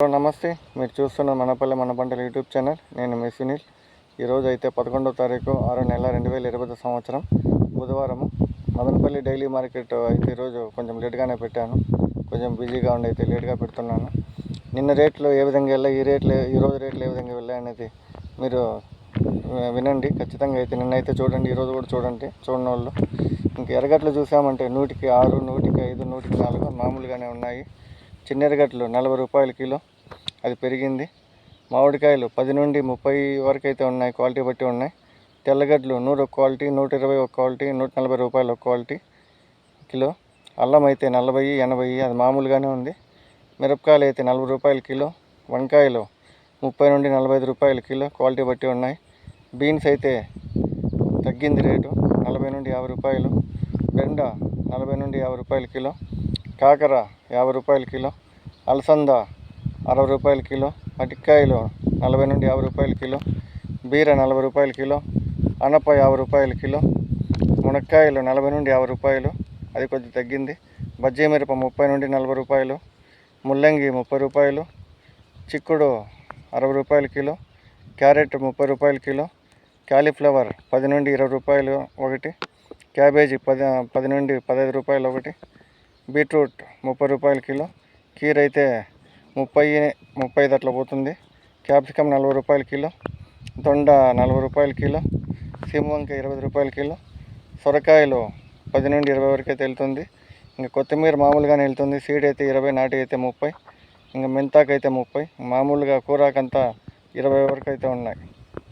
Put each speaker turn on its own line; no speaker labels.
Hello నమస్తే. మీరు చూస్తున్న మనపల్లి మన పంటల యూట్యూబ్ ఛానల్. నేను మీ సునీల్. ఈరోజు అయితే పదకొండవ తారీఖు ఆరో నెల రెండు వేల ఇరవై సంవత్సరం బుధవారము. మదనపల్లి డైలీ మార్కెట్ అయితే ఈరోజు కొంచెం లేట్గానే పెట్టాను. కొంచెం బిజీగా ఉండి అయితే లేట్గా పెడుతున్నాను. నిన్న రేట్లు ఏ విధంగా వెళ్ళాయి ఈ రేట్లు ఈ రోజు రేట్లు ఏ విధంగా వెళ్ళాయి అనేది మీరు వినండి. ఖచ్చితంగా అయితే నిన్న అయితే చూడండి ఈరోజు కూడా చూడండి చూడని వాళ్ళు ఇంకా ఎరగట్లు చూసామంటే నూటికి ఆరు నూటికి ఐదు నూటికి నాలుగు మామూలుగానే ఉన్నాయి. చిన్నెరగడ్లు నలభై రూపాయల కిలో. అది పెరిగింది. మామిడికాయలు పది నుండి ముప్పై వరకు అయితే ఉన్నాయి క్వాలిటీ బట్టి ఉన్నాయి. తెల్లగడ్డలు నూరు ఒక క్వాలిటీ నూట ఇరవై ఒక క్వాలిటీ నూట నలభై రూపాయలు ఒక క్వాలిటీ కిలో. అల్లం అయితే నలభై ఎనభై అది మామూలుగానే ఉంది. మిరపకాయలు అయితే నలభై రూపాయల కిలో. వంకాయలు ముప్పై నుండి నలభై ఐదు రూపాయల కిలో క్వాలిటీ బట్టి ఉన్నాయి. బీన్స్ అయితే తగ్గింది రేటు నలభై నుండి యాభై రూపాయలు. బెండ నలభై నుండి యాభై రూపాయల కిలో. కాకర యాభై రూపాయల కిలో. అలసంద అరవై రూపాయల కిలో అటికాయలు నలభై నుండి యాభై రూపాయల కిలో బీర నలభై రూపాయల కిలో అనప యాభై రూపాయల కిలో మునక్కాయలు నలభై నుండి యాభై రూపాయలు అది కొద్ది తగ్గింది. బజ్జీ మిరప ముప్పై నుండి నలభై రూపాయలు ముల్లంగి ముప్పై రూపాయలు చిక్కుడు అరవై రూపాయల కిలో క్యారెట్ ముప్పై రూపాయల కిలో క్యాలీఫ్లవర్ పది నుండి ఇరవై రూపాయలు ఒకటి క్యాబేజీ పది పది నుండి పదహైదు రూపాయలు ఒకటి బీట్రూట్ ముప్పై రూపాయల కిలో కీర అయితే ముప్పై ముప్పై ఐదు అట్లా పోతుంది. క్యాప్సికమ్ నలభై రూపాయల కిలో దొండ నలభై రూపాయల కిలో సిమ్వంక ఇరవై రూపాయల కిలో సొరకాయలు పది నుండి ఇరవై వరకు అయితే వెళ్తుంది ఇంకా కొత్తిమీర మామూలుగానే వెళ్తుంది. సీడ్ అయితే ఇరవై నాటి అయితే ముప్పై ఇంకా మెంతాకైతే ముప్పై. మామూలుగా కూరాకంతా ఇరవై వరకు అయితే ఉన్నాయి.